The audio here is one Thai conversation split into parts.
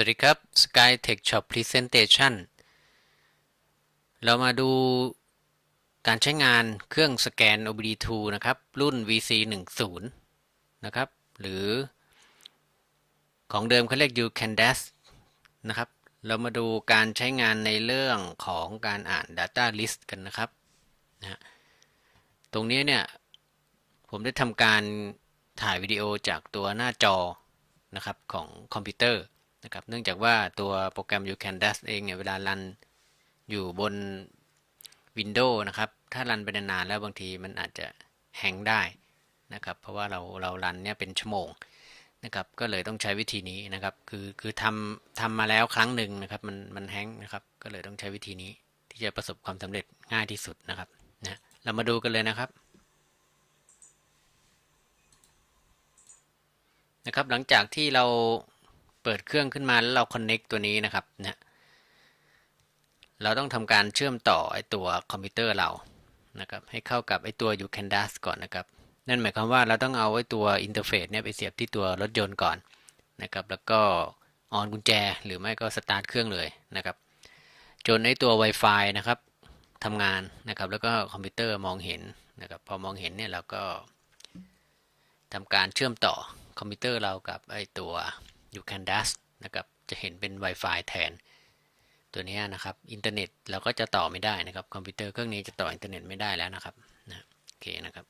สวัสดีครับ Sky Tech Shop Presentation เรามาดูการใช้งานเครื่องสแกน OBD2 นะครับ รุ่น VC10 นะครับ หรือของเดิมเขาเรียก UCanDAS นะครับ เรามาดูการใช้งานในเรื่องของการอ่าน Data List กันนะครับนะตรงนี้เนี่ย ผมได้ทำการถ่ายวิดีโอจากตัวหน้าจอนะครับของคอมพิวเตอร์ นะครับ เนื่องจากว่าตัวโปรแกรม UCanDAS เองเนี่ยเวลารันอยู่บน Windows นะครับ ถ้ารันไปนานๆแล้วบางทีมันอาจจะแฮงได้นะครับ เพราะว่าเราเรารันเนี่ยเป็นชั่วโมงนะครับ ก็เลยต้องใช้วิธีนี้นะครับ คือคือทำทำมาแล้วครั้งหนึ่งนะครับ มันมันแฮงนะครับ ก็เลยต้องใช้วิธีนี้ที่จะประสบความสำเร็จง่ายที่สุดนะครับนะเรามาดูกันเลยนะครับนะครับ หลังจากที่เรา ปิดเครื่องขึ้นมาแล้วเรา connect ตัวนี้นะครับนะเราต้องทำการเชื่อมต่อไอตัวคอมพิวเตอร์เรานะครับให้เข้ากับไอตัว UCanDAS ก่อนนะครับ นั่นหมายความว่าเราต้องเอาไอตัวอินเทอร์เฟซเนี่ยไปเสียบที่ตัวรถยนต์ก่อนนะครับ แล้วก็ออนกุญแจหรือไม่ก็สตาร์ทเครื่องเลยนะครับ จนไอตัว Wi-Fi นะครับทำงานนะครับ แล้วก็คอมพิวเตอร์มองเห็นนะครับ พอมองเห็นเนี่ยเราก็ทำการเชื่อมต่อคอมพิวเตอร์เรากับไอตัว UCanDAS นะครับจะเห็นเป็น Wi-Fi แทน ตัวนี้นะครับอินเทอร์เน็ตเราก็จะต่อไม่ได้นะครับคอมพิวเตอร์เครื่องนี้จะต่ออินเทอร์เน็ตไม่ได้แล้วนะครับนะโอเคนะครับ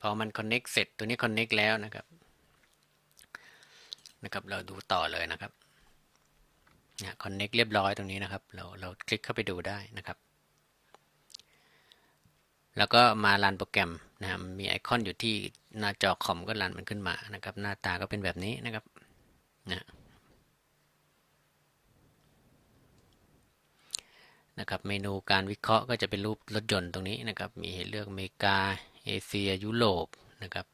พอมัน connect เสร็จตัวนี้ connect แล้วนะครับนะครับ เราดูต่อเลยนะครับนะ connect เรียบร้อยตรงนี้นะครับ เราเราคลิกเข้าไปดูได้นะครับ แล้วก็มารันโปรแกรมนะครับมีไอคอนอยู่ที่หน้าจอคอมก็รันมันขึ้นมานะครับ หน้าตาก็เป็นแบบนี้นะครับนะ นะครับเมนูการวิเคราะห์ก็จะเป็นรูปรถยนต์ตรงนี้นะครับ มีให้เลือกอเมริกา เอเชีย ยุโรปนะครับ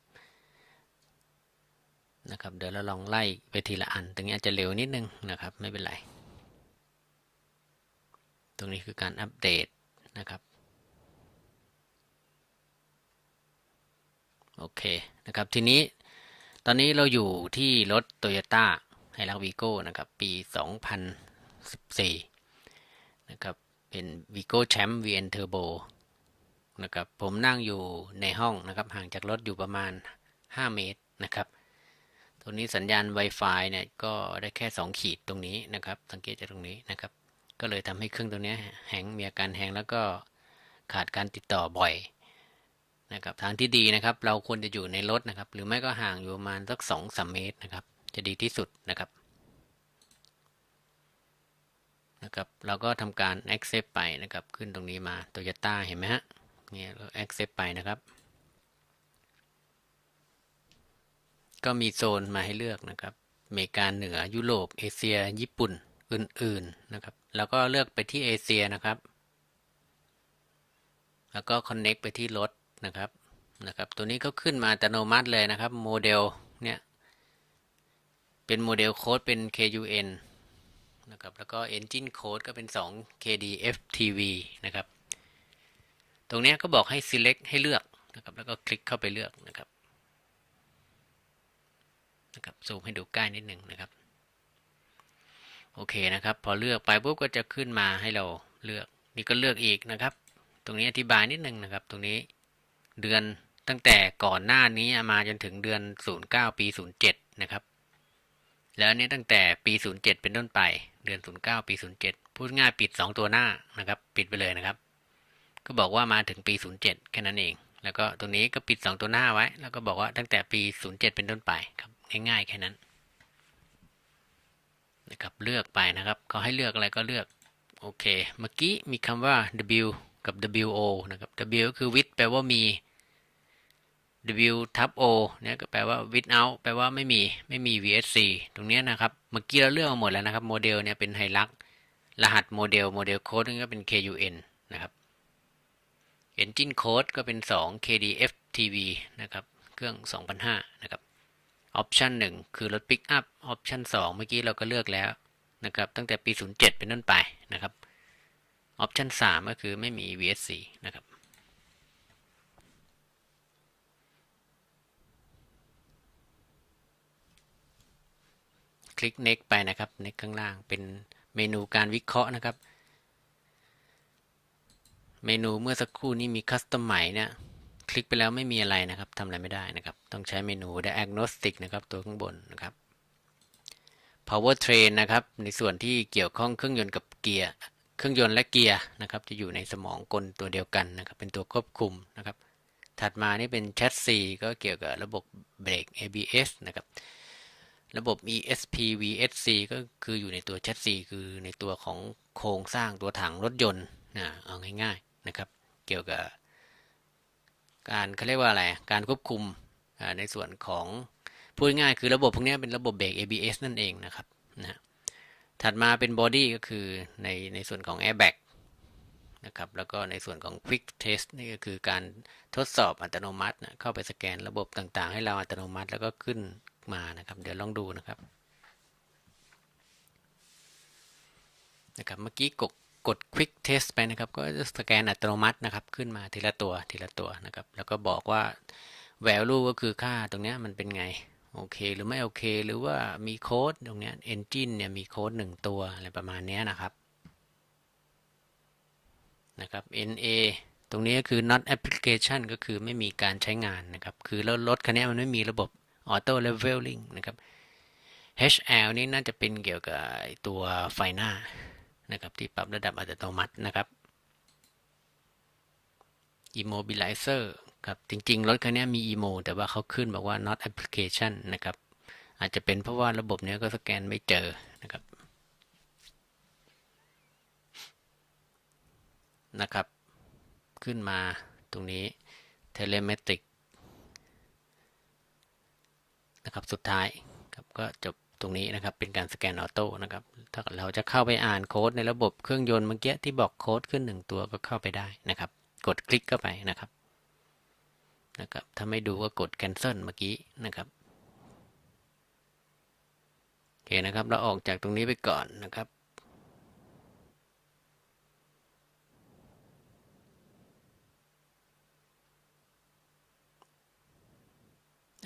นะครับเดี๋ยวเราลองไล่ไปทีละอัน ตรงนี้อาจจะเร็วนิดนึงนะครับไม่เป็นไร ตรงนี้คือการอัปเดตนะครับโอเคนะครับทีนี้ตอนนี้เราอยู่ที่รถ Toyota h i l u x Vigo นะครับปี 2014นะครับ เป็น Vigo Champ VN Turbo นะครับผมนั่งอยู่ในห้องนะครับห่างจากรถอยู่ประมาณ 5 เมตรนะครับตรงนี้สัญญาณ Wi-Fi เนี่ยก็ได้แค่ 2 ขีดตรงนี้นะครับ สังเกตจากตรงนี้นะครับ ก็เลยทำให้เครื่องตัวนี้แหงมีอาการแหงแล้วก็ขาดการติดต่อบ่อยนะครับทางที่ดีนะครับเราควรจะอยู่ในรถนะครับ หรือไม่ก็ห่างอยู่ประมาณสักสองสามเมตรนะครับ จะดีที่สุดนะครับ นะครับ เราก็ทำการ accept ไปนะครับ ขึ้นตรงนี้มา Toyota เห็นไหมฮะ เนี่ยเรา accept ไปนะครับ ก็มีโซนมาให้เลือกนะครับอเมริกาเหนือยุโรป เอเชีย ญี่ปุ่น อื่น ๆ นะครับ แล้วก็เลือกไปที่เอเชียนะครับ แล้วก็ connect ไปที่รถนะครับ นะครับ ตัวนี้ก็ขึ้นมาอัตโนมัติเลยนะครับ โมเดล เนี่ย เป็นโมเดลโค้ดเป็น KUN นะครับแล้วก็ Engine Code ก็เป็น 2 KDFTV นะครับ ตรงนี้ก็บอกให้ select ให้เลือกนะครับแล้วก็คลิกเข้าไปเลือกนะครับนะครับซูมให้ดูใกล้นิดหนึ่งนะครับ โอเคนะครับ พอเลือกไปปุ๊บก็จะขึ้นมาให้เราเลือกนี่ก็เลือกอีกนะครับ ตรงนี้อธิบายนิดหนึ่งนะครับ ตรงนี้เดือนตั้งแต่ก่อนหน้านี้มาจนถึงเดือน 09 ปี 07 นะครับ แล้วนี้ตั้งแต่ปี 07 เป็นต้นไป เดือน 09 ปี 07 พูดง่ายปิด 2 ตัวหน้านะครับ ปิดไปเลยนะครับ ก็บอกว่ามาถึงปี 07 แค่นั้นเอง แล้วก็ตรงนี้ก็ปิด 2 ตัวหน้าไว้ แล้วก็บอกว่าตั้งแต่ปี 07 เป็นต้นไปครับง่ายๆ แค่นั้นนะครับเลือกไปนะครับเขาให้เลือกอะไรก็เลือกโอเคเมื่อกี้มีคำว่า W กับ WO นะครับ W ก็คือ with แปลว่ามี W ทับ O เนี่ยก็แปลว่า without แปลว่าไม่มีไม่มี VSC ตรงนี้นะครับ เมื่อกี้เราเลือกมาหมดแล้วนะครับโมเดลเนี่ยเป็นไฮลักรหัสโมเดลโมเดลโค้ดก็เป็น KUN นะครับ Engine Code ก็เป็น 2 KDFTV นะครับ เครื่อง 2005 นะครับ Option 1 คือรถ Pick Up Option 2 เมื่อกี้เราก็เลือกแล้วนะครับ ตั้งแต่ปี 07 เป็นต้นไปนะครับ Option 3 ก็คือไม่มี VSC นะครับ คลิก next ไปนะครับ next ข้างล่างเป็นเมนูการวิเคราะห์นะครับ เมนูเมื่อสักครู่นี้มี custom ใหม่เนี่ยคลิกไปแล้วไม่มีอะไรนะครับทำอะไรไม่ได้นะครับ ต้องใช้เมนู diagnostic นะครับ ตัวข้างบนนะครับ power train นะครับ ในส่วนที่เกี่ยวข้องเครื่องยนต์กับเกียร์เครื่องยนต์และเกียร์นะครับ จะอยู่ในสมองกลตัวเดียวกันนะครับ เป็นตัวควบคุมนะครับ ถัดมานี่เป็นแชสซีก็เกี่ยวกับระบบเบรก ABS นะครับ ระบบ ESP VSC ก็คืออยู่ในตัวแชสซีคือในตัวของโครงสร้างตัวถังรถยนต์นะเอาง่ายๆนะครับ เกี่ยวกับ การเขาเรียกว่าอะไร การควบคุมในส่วนของพูดง่ายคือระบบพวกนี้เป็นระบบเบรก ABS นั่นเองนะครับนะถัดมาเป็นบอดี้ก็คือในในส่วนของ airbag นะครับแล้วก็ในส่วนของ quick test นี่ก็คือการทดสอบอัตโนมัตินะเข้าไปสแกนระบบต่างๆ ให้เราอัตโนมัติ แล้วก็ขึ้น มานะครับ เดี๋ยวลองดูนะครับนะครับเมื่อกี้กดกด quick test ไปนะครับ ก็จะสแกนอัตโนมัตินะครับ ขึ้นมาทีละตัวทีละตัวนะครับ แล้วก็บอกว่า value ก็คือค่าตรงนี้มันเป็นไง โอเค หรือไม่โอเค หรือว่ามีโค้ดตรงนี้ engine เนี่ยมีโค้ดหนึ่งตัวอะไรประมาณนี้นะครับนะครับ NA ตรงนี้ก็คือ not application ก็คือไม่มีการใช้งานนะครับ คือรถรถคันนี้มันไม่มีระบบ auto leveling นะครับ HL นี่น่าจะเป็นเกี่ยวกับตัวไฟหน้านะครับที่ปรับระดับอัตโนมัตินะครับ immobilizer ครับจริงๆ รถคันนี้มี emo แต่ว่าเขาขึ้นบอกว่า not application นะครับ อาจจะเป็นเพราะว่าระบบนี้ก็สแกนไม่เจอนะครับนะครับ ขึ้นมาตรงนี้ telemetric นะครับสุดท้ายครับก็จบตรงนี้นะครับเป็นการสแกนออโต้นะครับถ้าเราจะเข้าไปอ่านโค้ดในระบบเครื่องยนต์เมื่อกี้ที่บอกโค้ดขึ้นหนึ่งตัวก็เข้าไปได้นะครับ กดคลิกเข้าไปนะครับนะครับถ้าไม่ดูก็กด cancel เมื่อกี้นะครับโอเคนะครับเราออกจากตรงนี้ไปก่อนนะครับ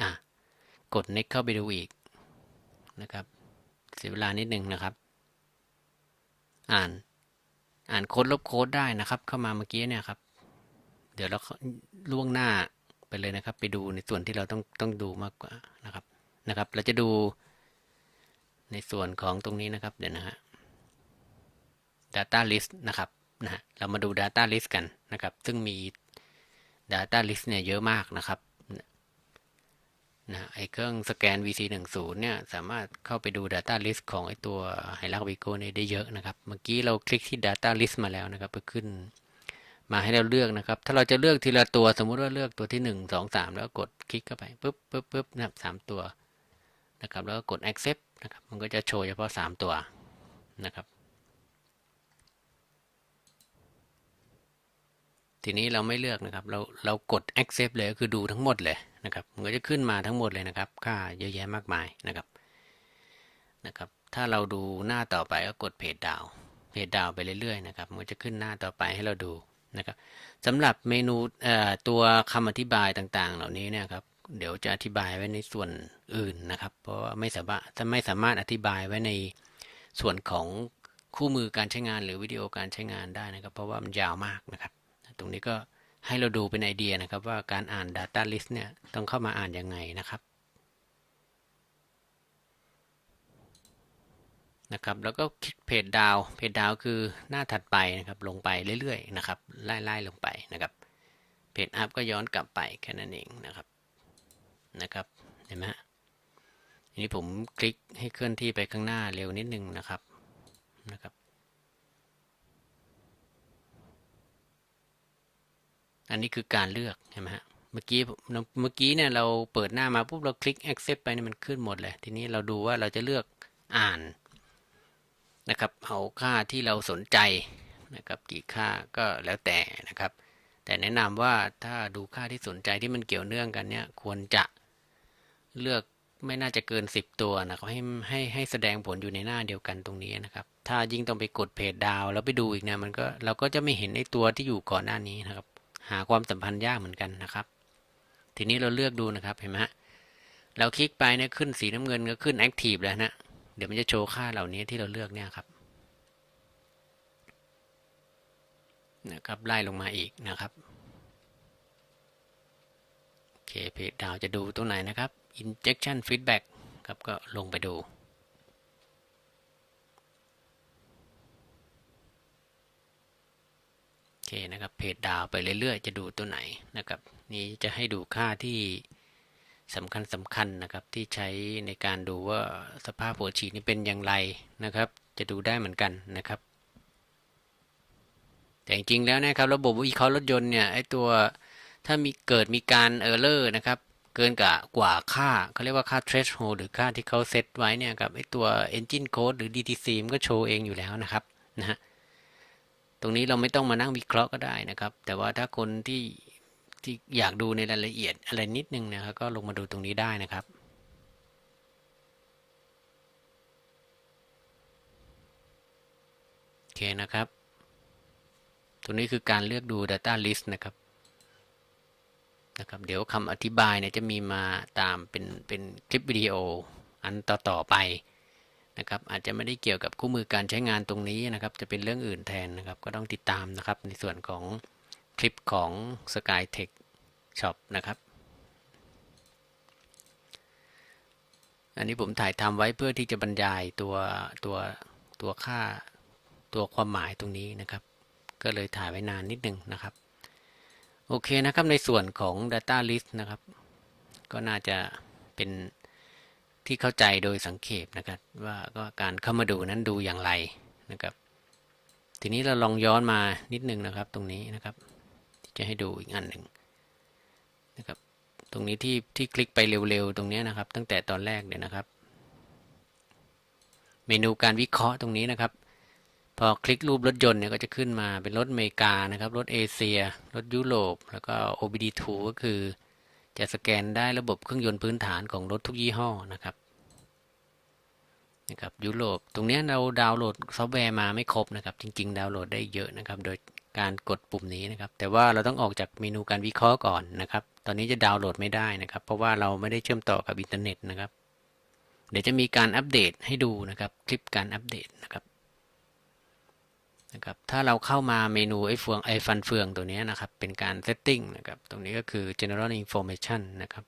อะ กด next เข้าไปดูอีกนะครับ เสียเวลานิดนึงนะครับ อ่านอ่านโค้ดลบโค้ดได้นะครับ เข้ามาเมื่อกี้เนี่ยครับ เดี๋ยวเราล่วงหน้าไปเลยนะครับ ไปดูในส่วนที่เราต้องต้องดูมากกว่านะครับนะครับ เราจะดูในส่วนของตรงนี้นะครับเดี๋ยวนะฮะ data list นะครับนะฮะเรามาดู data list กันนะครับ ซึ่งมี data list เนี่ยเยอะมากนะครับ นะไอเครื่องสแกน VC10 เนี่ยสามารถเข้าไปดู Data List ของไอตัว h i l u x Vigo เนี่ยได้เยอะนะครับ เมื่อกี้เราคลิกที่ Data List มาแล้วนะครับไปขึ้นมาให้เราเลือกนะครับ ถ้าเราจะเลือกทีละตัวสมมุติว่าเลือกตัวที่ 1 2 3 แล้วกดคลิกเข้าไปปุ๊บปุ๊บปุ๊บนะครับสามตัวนะครับแล้วก็กด accept นะครับมันก็จะโชว์เฉพาะ 3 ตัวนะครับ ทีนี้เราไม่เลือกนะครับ เราเรากด accept เลยก็คือดูทั้งหมดเลยนะครับมันก็จะขึ้นมาทั้งหมดเลยนะครับ ค่าเยอะแยะมากมายนะครับนะครับ ถ้าเราดูหน้าต่อไปก็กดเพจดาวเพจดาวไปเรื่อยๆนะครับมันจะขึ้นหน้าต่อไปให้เราดูนะครับสำหรับเมนูตัวคำอธิบายต่างๆ เหล่านี้เนี่ยครับเดี๋ยวจะอธิบายไว้ในส่วนอื่นนะครับ เพราะว่าไม่สามารถจะไม่สามารถอธิบายไว้ในส่วนของคู่มือการใช้งานหรือวิดีโอการใช้งานได้นะครับ เพราะว่ามันยาวมากนะครับ ตรงนี้ก็ให้เราดูเป็นไอเดียนะครับ ว่าการอ่าน Data List เนี่ยต้องเข้ามาอ่านยังไงนะครับนะครับแล้วก็คลิกเพจดาวเพจดาวคือหน้าถัดไปนะครับลงไปเรื่อยๆนะครับไล่ๆลงไปนะครับเพจอัพก็ย้อนกลับไปแค่นั้นเองนะครับนะครับเห็นไหมทีนี้ผมคลิกให้เคลื่อนที่ไปข้างหน้าเร็วนิดนึงนะครับนะครับ อันนี้คือการเลือกใช่ไหมฮะเมื่อกี้เมื่อกี้เนี่ยเราเปิดหน้ามาปุ๊บเราคลิก accept ไปเนี่ยมันขึ้นหมดเลย ทีนี้เราดูว่าเราจะเลือกอ่านนะครับเอาค่าที่เราสนใจนะครับกี่ค่าก็แล้วแต่นะครับ แต่แนะนำว่าถ้าดูค่าที่สนใจที่มันเกี่ยวเนื่องกันเนี่ยควรจะเลือกไม่น่าจะเกิน 10 ตัวนะครับให้ให้ให้แสดงผลอยู่ในหน้าเดียวกันตรงนี้นะครับ ถ้ายิ่งต้องไปกดเพจดาวแล้วไปดูอีกเนี่ยมันก็เราก็จะไม่เห็นไอ้ตัวที่อยู่ก่อนหน้านี้นะครับ หาความสัมพันธ์ยากเหมือนกันนะครับ ทีนี้เราเลือกดูนะครับ เห็นไหมฮะ เราคลิกไปเนี่ยขึ้นสีน้ำเงินก็ขึ้น Active แล้วนะ เดี๋ยวมันจะโชว์ค่าเหล่านี้ที่เราเลือกเนี่ยครับ นะครับไล่ลงมาอีกนะครับโอเคเพจดาวจะดูตรงไหนนะครับ injection feedback ครับก็ลงไปดู โอเคนะครับเพจดาวไปเรื่อยๆ จะดูตัวไหนนะครับ นี่จะให้ดูค่าที่สำคัญสำคัญนะครับ ที่ใช้ในการดูว่าสภาพหัวฉีดนี่เป็นอย่างไรนะครับ จะดูได้เหมือนกันนะครับ แต่จริงๆแล้วนะครับ ระบบวิเคราะห์รถยนต์เนี่ยไอตัวถ้ามีเกิดมีการเออร์เลอร์นะครับ เกินกว่ากว่าค่าเขาเรียกว่าค่า threshold หรือค่าที่เขาเซตไว้เนี่ยกับไอตัว engine code หรือ DTC มันก็โชว์เองอยู่แล้วนะครับนะฮะ ตรงนี้เราไม่ต้องมานั่งวิเคราะห์ก็ได้นะครับ แต่ว่าถ้าคนที่ที่อยากดูในรายละเอียดอะไรนิดนึงนะครับก็ลงมาดูตรงนี้ได้นะครับโอเคนะครับ ตรงนี้คือการเลือกดู Data List นะครับนะครับ เดี๋ยวคำอธิบายเนี่ยจะมีมาตามเป็นเป็นคลิปวิดีโออันต่อ ๆ ไป นะครับอาจจะไม่ได้เกี่ยวกับคู่มือการใช้งานตรงนี้นะครับ จะเป็นเรื่องอื่นแทนนะครับ ก็ต้องติดตามนะครับ ในส่วนของคลิปของ SkyTech Shop นะครับ อันนี้ผมถ่ายทำไว้เพื่อที่จะบรรยายตัวตัวตัวค่าตัวความหมายตรงนี้นะครับ ก็เลยถ่ายไว้นานนิดนึงนะครับ โอเคนะครับในส่วนของ Data List นะครับ ก็น่าจะเป็น ที่เข้าใจโดยสังเขปนะครับ ว่าก็การเข้ามาดูนั้นดูอย่างไรนะครับ ทีนี้เราลองย้อนมานิดนึงนะครับ ตรงนี้นะครับจะให้ดูอีกอันหนึ่งนะครับ ตรงนี้ที่ที่คลิกไปเร็วๆตรงนี้นะครับ ตั้งแต่ตอนแรกเนี่ยนะครับ เมนูการวิเคราะห์ตรงนี้นะครับ พอคลิกรูปรถยนต์เนี่ยก็จะขึ้นมาเป็นรถอเมริกานะครับ รถเอเชีย รถยุโรป แล้วก็ OBD2 ก็คือ จะสแกนได้ระบบเครื่องยนต์พื้นฐานของรถทุกยี่ห้อนะครับนะครับยุโรปตรงนี้เราดาวน์โหลดซอฟต์แวร์มาไม่ครบนะครับ จริง ๆ ดาวน์โหลดได้เยอะนะครับ โดยการกดปุ่มนี้นะครับ แต่ว่าเราต้องออกจากเมนูการวิเคราะห์ก่อนนะครับ ตอนนี้จะดาวน์โหลดไม่ได้นะครับ เพราะว่าเราไม่ได้เชื่อมต่อกับอินเทอร์เน็ตนะครับ เดี๋ยวจะมีการอัปเดตให้ดูนะครับ คลิปการอัปเดตนะครับ นะครับถ้าเราเข้ามาเมนูไอ้เฟืองไอ้ฟันเฟืองตัวนี้นะครับ เป็นการเซตติ้งนะครับ ตรงนี้ก็คือ general information นะครับ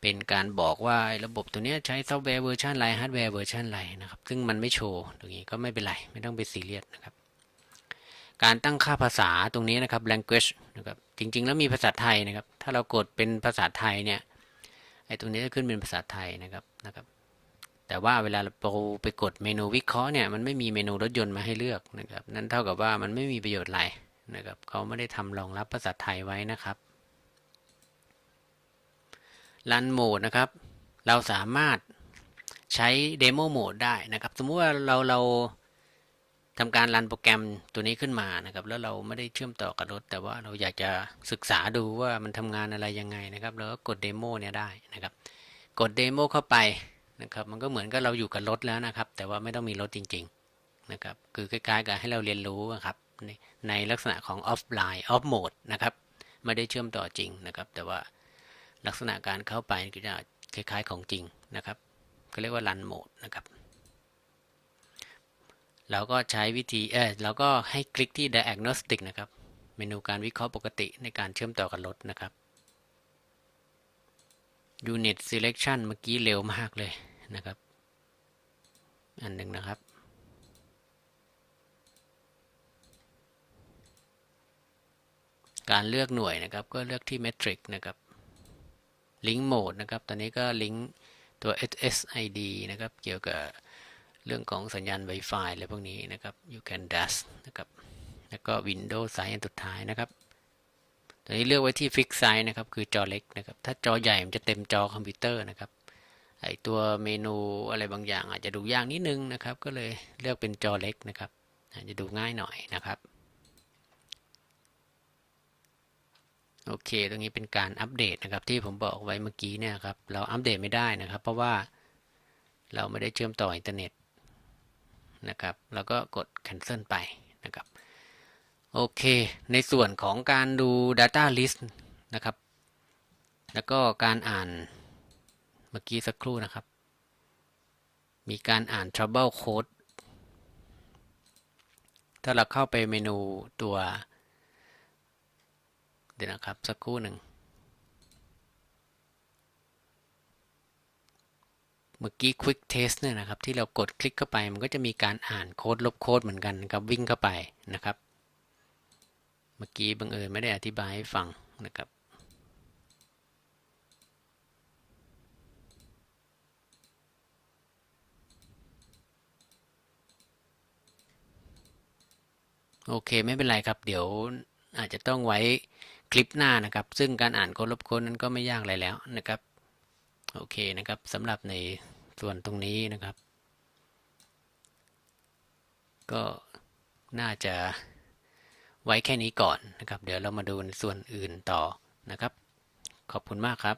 เป็นการบอกว่าระบบตัวนี้ใช้ซอฟต์แวร์เวอร์ชันไรฮาร์ดแวร์เวอร์ชันไรนะครับ ซึ่งมันไม่โชว์ตรงนี้ก็ไม่เป็นไร ไม่ต้องไปซีเรียสนะครับ การตั้งค่าภาษาตรงนี้นะครับ language นะครับ จริง ๆ แล้วมีภาษาไทยนะครับ ถ้าเรากดเป็นภาษาไทยเนี่ย ไอ้ตรงนี้จะขึ้นเป็นภาษาไทยนะครับ นะครับ แต่ว่าเวลาเราไปกดเมนูวิเคราะห์เนี่ยมันไม่มีเมนูรถยนต์มาให้เลือกนะครับ นั่นเท่ากับว่ามันไม่มีประโยชน์อะไรนะครับเขาไม่ได้ทำรองรับภาษาไทยไว้นะครับรันโหมดนะครับ เราสามารถใช้เดโมโหมดได้นะครับ สมมุติว่าเราเราทำการรันโปรแกรมตัวนี้ขึ้นมานะครับ แล้วเราไม่ได้เชื่อมต่อกับรถ แต่ว่าเราอยากจะศึกษาดูว่ามันทำงานอะไรยังไงนะครับเราก็กดเดโมเนี่ยได้นะครับ กดเดโมเข้าไป นะครับมันก็เหมือนกับเราอยู่กับรถแล้วนะครับ แต่ว่าไม่ต้องมีรถจริงๆนะครับคือคล้ายๆกับให้เราเรียนรู้ครับในในลักษณะของออฟไลน์ออฟโหมดนะครับไม่ได้เชื่อมต่อจริงนะครับ แต่ว่าลักษณะการเข้าไปก็จะคล้ายๆของจริงนะครับก็เรียกว่ารันโหมดนะครับเราก็ใช้วิธีเออเราก็ให้คลิกที่ diagnostic นะครับ เมนูการวิเคราะห์ปกติในการเชื่อมต่อกับรถนะครับ unit selection เมื่อกี้เร็วมากเลยนะครับ อันหนึ่งนะครับ การเลือกหน่วยนะครับก็เลือกที่ metric นะครับ link mode นะครับ ตอนนี้ก็ลิงก์ตัว SSID นะครับ เกี่ยวกับเรื่องของสัญญาณ Wi-Fi อะไรพวกนี้นะครับ you can dash นะครับ แล้วก็ Windows size อันสุดท้ายนะครับ ตอนนี้เลือกไว้ที่ Fix size นะครับ คือจอเล็กนะครับ ถ้าจอใหญ่มันจะเต็มจอคอมพิวเตอร์นะครับ ไอตัวเมนูอะไรบางอย่าง อาจจะดูยากนิดนึงนะครับ ก็เลยเลือกเป็นจอเล็กนะครับจะดูง่ายหน่อยนะครับ โอเค ตรงนี้เป็นการอัปเดตนะครับ ที่ผมบอกไว้เมื่อกี้เนี่ยครับ เราอัปเดตไม่ได้นะครับ เพราะว่าเราไม่ได้เชื่อมต่ออินเทอร์เน็ตนะครับ แล้วก็กด cancel ไปนะครับ โอเค ในส่วนของการดู data list นะครับ แล้วก็การอ่านเมื่อกี้สักครู่นะครับ มีการอ่าน trouble code ถ้าเราเข้าไปเมนูตัว เดี๋ยวนะครับ สักครู่หนึ่ง เมื่อกี้ quick test เนี่ยนะครับ ที่เรากดคลิกเข้าไป มันก็จะมีการอ่านโค้ดลบโค้ดเหมือนกันนะครับวิ่งเข้าไปนะครับ เมื่อกี้บังเอิญไม่ได้อธิบายให้ฟังนะครับ โอเคไม่เป็นไรครับ เดี๋ยวอาจจะต้องไว้คลิปหน้านะครับ ซึ่งการอ่านโค้ดลบโค้ดนั้นก็ไม่ยากอะไรแล้วนะครับ โอเคนะครับสำหรับในส่วนตรงนี้นะครับ ก็น่าจะ ไว้แค่นี้ก่อนนะครับ เดี๋ยวเรามาดูในส่วนอื่นต่อนะครับ ขอบคุณมากครับ